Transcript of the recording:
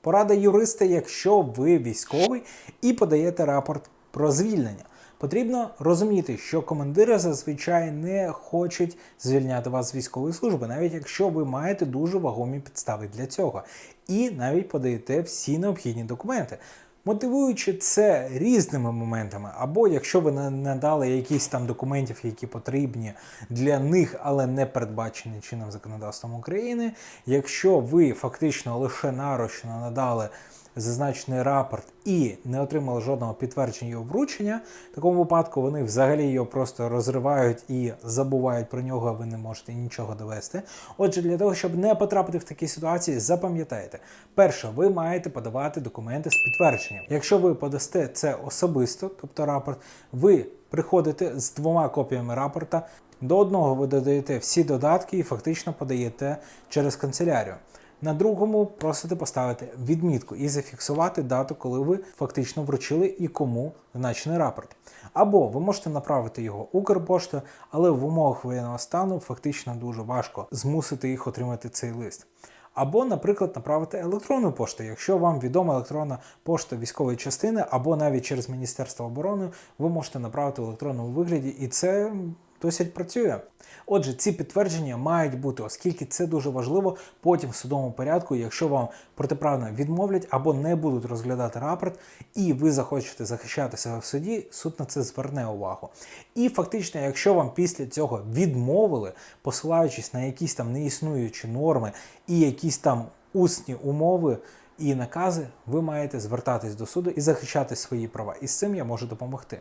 Порада юриста, якщо ви військовий і подаєте рапорт про звільнення. Потрібно розуміти, що командири зазвичай не хочуть звільняти вас з військової служби, навіть якщо ви маєте дуже вагомі підстави для цього, і навіть подаєте всі необхідні документи. Мотивуючи це різними моментами, або якщо ви не надали якісь там документів, які потрібні для них, але не передбачені чинним законодавством України, якщо ви фактично лише нарочно надали зазначений рапорт і не отримали жодного підтвердження його вручення, в такому випадку вони взагалі його просто розривають і забувають про нього, а ви не можете нічого довести. Отже, для того, щоб не потрапити в такі ситуації, запам'ятайте, перше, ви маєте подавати документи з підтвердженням. Якщо ви подасте це особисто, тобто рапорт, ви приходите з двома копіями рапорта. До одного ви додаєте всі додатки і фактично подаєте через канцелярію. На другому просите поставити відмітку і зафіксувати дату, коли ви фактично вручили і кому значений рапорт. Або ви можете направити його Укрпоштою, але в умовах воєнного стану фактично дуже важко змусити їх отримати цей лист. Або, наприклад, направити електронну пошту, якщо вам відома електронна пошта військової частини, або навіть через Міністерство оборони, ви можете направити в електронному вигляді, і це досить працює. Отже, ці підтвердження мають бути, оскільки це дуже важливо потім в судовому порядку, якщо вам протиправно відмовлять або не будуть розглядати рапорт, і ви захочете захищати себе в суді, суд на це зверне увагу. І фактично, якщо вам після цього відмовили, посилаючись на якісь там неіснуючі норми і якісь там усні умови. І накази ви маєте звертатись до суду і захищати свої права. І з цим я можу допомогти.